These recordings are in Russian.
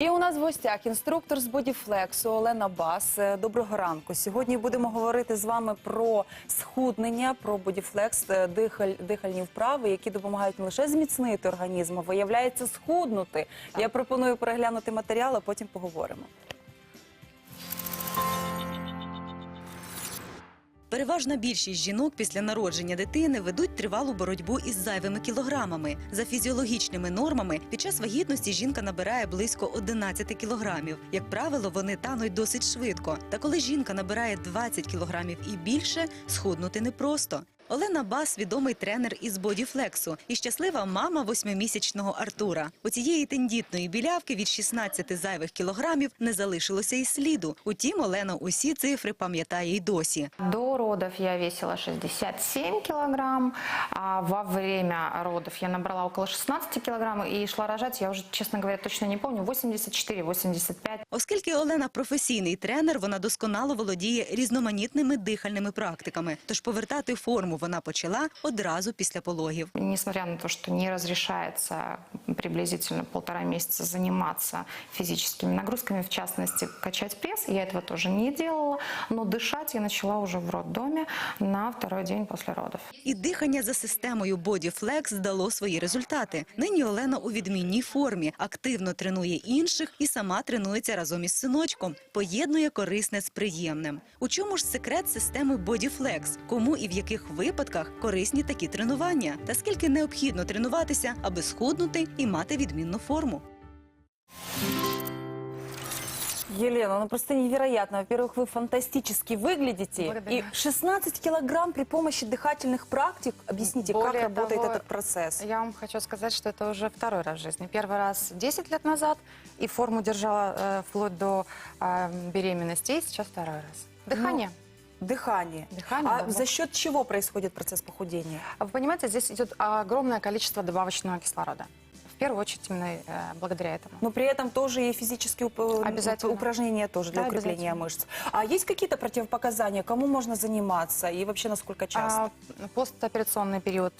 І у нас в гостях інструктор з бодіфлексу Олена Бас. Е, Доброго ранку. Сьогодні будемо говорити з вами про схуднення, про бодіфлекс, е, дихаль, дихальні вправи, які допомагають не лише зміцнити організм, а виявляється схуднути. Я пропоную переглянути матеріал, а потім поговоримо. Переважна більшість жінок після народження дитини ведуть тривалу боротьбу із зайвими кілограмами. За фізіологічними нормами під час вагітності жінка набирає близько 11 кілограмів. Як правило, вони тануть досить швидко. Та коли жінка набирає 20 кілограмів і більше, схуднути непросто. Олена Бас відомий тренер із бодіфлексу і щаслива мама восьмимісячного Артура. У цієї тендітної білявки від 16 зайвих кілограмів не залишилося і сліду. Утім, Олена усі цифри пам'ятає й досі. До родов я весила 67 килограмм, а во время родов я набрала около 16 килограмм и шла рожать, я уже, честно говоря, точно не помню, 84-85. Оскільки Олена професійний тренер, вона досконало володіє різноманітними дихальними практиками. Тож повертати форму вона почала одразу після пологів. Несмотря на то, что не разрешается приблизительно полтора месяца заниматься физическими нагрузками, в частности, качать пресс, я этого тоже не делала, но дышать я начала уже в роддоме на второй день после родов. І дихання за системою BodyFlex дало свої результати. Нині Олена у відмінній формі, активно тренує інших і сама тренується разом із синочком. Поєднує корисне з приємним. У чому ж секрет системи BodyFlex? Кому і в яких випадках корисні такі тренування? Та скільки необхідно тренуватися, аби схуднути і мати відмінну форму? Елена, ну просто невероятно. Во-первых, вы фантастически выглядите. Благодарю. И 16 килограмм при помощи дыхательных практик. Объясните, как Более работает того, этот процесс? Я вам хочу сказать, что это уже второй раз в жизни. Первый раз 10 лет назад, и форму держала э, вплоть до э, беременности, и сейчас второй раз. Дыхание. Дыхание. Дыхание, А да, за счет чего происходит процесс похудения? Вы понимаете, здесь идет огромное количество добавочного кислорода. В первую очередь именно э, благодаря этому. Но при этом тоже и физические уп- Обязательно. упражнения тоже для Да, укрепления мышц. А есть какие-то противопоказания, кому можно заниматься и вообще насколько часто? А, постоперационный период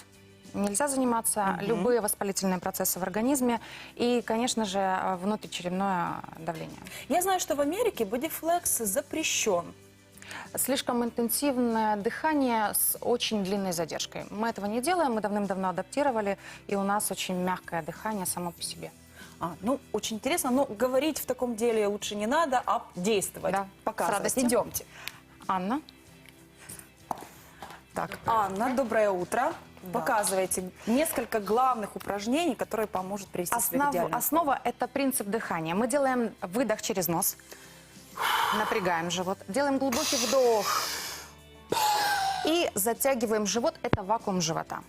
нельзя заниматься, любые воспалительные процессы в организме и, конечно же, внутричерепное давление. Я знаю, что в Америке бодифлекс запрещен. Слишком интенсивное дыхание с очень длинной задержкой. Мы этого не делаем, мы давным-давно адаптировали, и у нас очень мягкое дыхание само по себе. А, ну, очень интересно. Но говорить в таком деле лучше не надо, а действовать. Да, Показывать. с радостью. Идемте. Анна? Так, Анна, доброе утро. Показывайте несколько главных упражнений, которые поможет привести себя в идеальную основа – это принцип дыхания. Мы делаем выдох через нос, напрягаем живот, делаем глубокий вдох и затягиваем живот – это вакуум живота.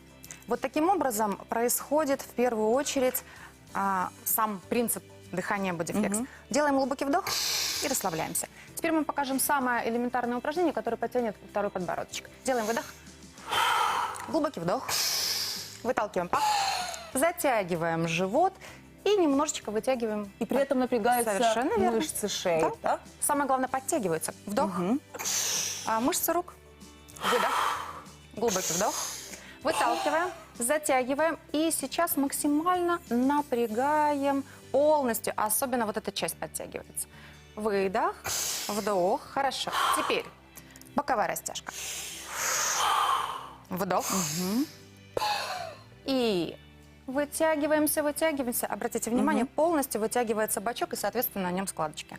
Вот таким образом происходит в первую очередь а, сам принцип дыхания бодифлекс. Делаем глубокий вдох и расслабляемся. Теперь мы покажем самое элементарное упражнение, которое потянет второй подбородочек. Делаем выдох, глубокий вдох, выталкиваем пах, затягиваем живот и немножечко вытягиваем. И при этом напрягаются Совершенно верно. мышцы шеи. Да. да? Самое главное, подтягиваются. Вдох, А, мышцы рук, выдох, глубокий вдох, выталкиваем, затягиваем и сейчас максимально напрягаем полностью, особенно вот эта часть подтягивается. Выдох, вдох, хорошо. Теперь боковая растяжка. Вдох. И вытягиваемся, вытягиваемся. Обратите внимание, полностью вытягивается бочок и, соответственно, на нем складочки.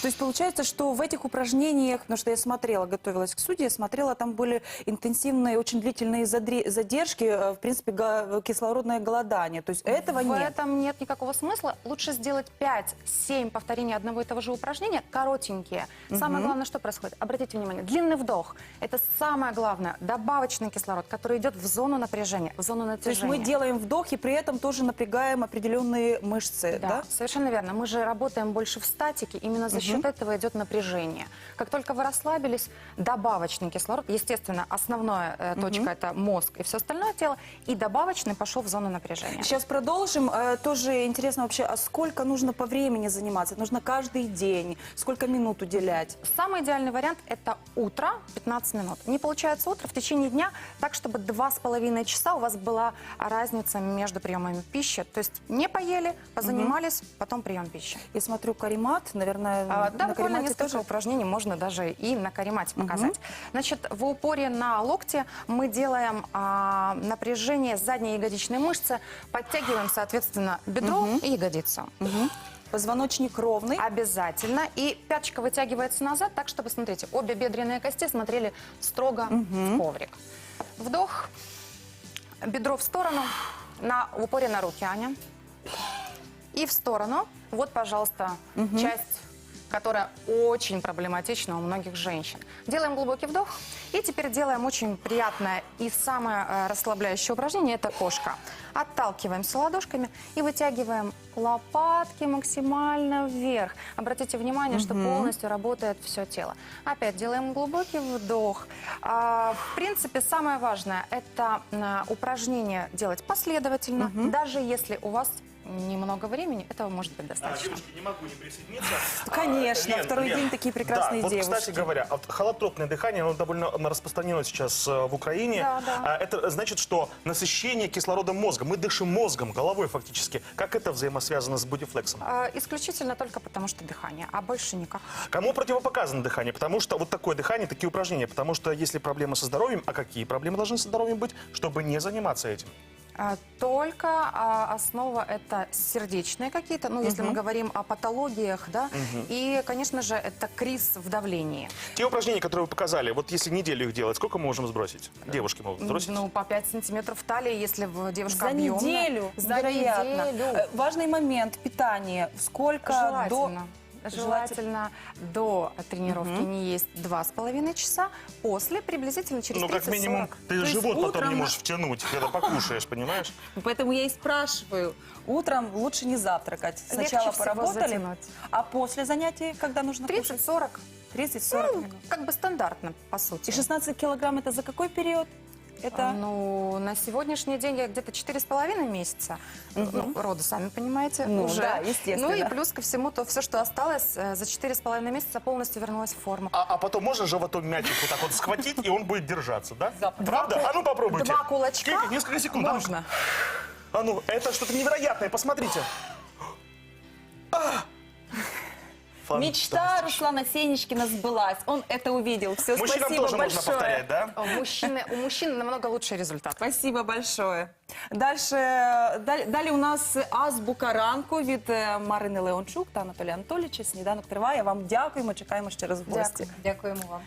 То есть получается, что в этих упражнениях, потому что я смотрела, готовилась к суде, я смотрела, там были интенсивные, очень длительные задержки, э, в принципе, кислородное голодание. То есть этого В нет. этом нет никакого смысла. Лучше сделать 5-7 повторений одного и того же упражнения, коротенькие. Самое главное, что происходит? Обратите внимание, длинный вдох. Это самое главное. Добавочный кислород, который идет в зону напряжения, в зону То есть натяжения. мы делаем вдох и при этом тоже напрягаем определенные мышцы, да? Да, совершенно верно. Мы же работаем больше в статике. Именно именно за счет этого идет напряжение. Как только вы расслабились, добавочный кислород, естественно, основная э, точка это мозг и все остальное тело, и добавочный пошел в зону напряжения. Сейчас продолжим. Э, Тоже интересно вообще, а сколько нужно по времени заниматься? Нужно каждый день? Сколько минут уделять? Самый идеальный вариант это утро 15 минут. Не получается утро в течение дня, так чтобы два с половиной часа у вас была разница между приемами пищи. То есть не поели, позанимались, потом прием пищи. Я смотрю, каремат, наверное, А, да, на буквально каремате несколько тоже. упражнений можно даже и на каремате показать. Значит, в упоре на локте мы делаем а, напряжение задней ягодичной мышцы, подтягиваем, соответственно, бедро и ягодицу. Позвоночник ровный. Обязательно. И пяточка вытягивается назад, так, чтобы, смотрите, обе бедренные кости смотрели строго в коврик. Вдох, бедро в сторону, на, в упоре на руки, Аня. И в сторону. Вот, пожалуйста, часть, которая очень проблематична у многих женщин. Делаем глубокий вдох. И теперь делаем очень приятное и самое э, расслабляющее упражнение – это кошка. Отталкиваемся ладошками и вытягиваем лопатки максимально вверх. Обратите внимание, что полностью работает все тело. Опять делаем глубокий вдох. А, в принципе, самое важное – это а, упражнение делать последовательно. Даже если у вас немного времени, этого может быть А, достаточно. девушки, не могу не присоединиться. Конечно, А, Лен, второй Лен, день такие прекрасные да, девушки. Вот, кстати говоря, вот холотропное дыхание, оно довольно распространено сейчас э, в Украине. Да, да. А, Это значит, что насыщение кислородом мозга. Мы дышим мозгом, головой фактически. Как это взаимосвязано с бодифлексом? А, Исключительно только потому, что дыхание, а больше никак. Кому противопоказано дыхание? Потому что вот такое дыхание, такие упражнения. Потому что если проблемы со здоровьем, а какие проблемы должны со здоровьем быть, чтобы не заниматься этим? А, Только а, основа это сердечные какие-то, ну, если мы говорим о патологиях, да, и, конечно же, это криз в давлении. Те упражнения, которые вы показали, вот если неделю их делать, сколько мы можем сбросить? Девушки могут сбросить? Ну, по 5 сантиметров талии, если в девушка За объемная. неделю, За вероятно. неделю. Э, Важный момент питание. Сколько Желательно. до... Желательно до тренировки не есть два с половиной часа, после приблизительно через Ну, как 30-40. минимум, ты То живот потом утром не на- можешь втянуть, когда покушаешь, понимаешь? Поэтому я и спрашиваю. Утром лучше не завтракать. Сначала поработали, а после занятий, когда нужно кушать? 30-40. 30-40 Ну, минут. как бы стандартно, по сути. И 16 килограмм это за какой период? Это Ну, на сегодняшний день я где-то четыре с половиной месяца ну, рода, сами понимаете, Ну, уже. да, естественно. Ну и плюс ко всему, то все, что осталось, э, за четыре с половиной месяца полностью вернулась в форму. А, а потом можно животом мячик вот так вот схватить, и он будет держаться, да? Да. Правда? А ну попробуйте. Два кулачка Сколько? Несколько секунд. а ну-ка. можно. А ну, это что-то невероятное, посмотрите. А! мечта Фантастично. Руслана Сенечкина сбылась. Он это увидел. Все, Мужчинам спасибо тоже большое. можно повторять, да? У мужчины, у мужчин намного лучший результат. Спасибо большое. Дальше, далі, далі у нас азбука ранку від е, Марини Леончук та Анатолія Анатолійовича. Сніданок триває. Вам дякуємо, чекаємо ще раз в гості. Дякуємо вам.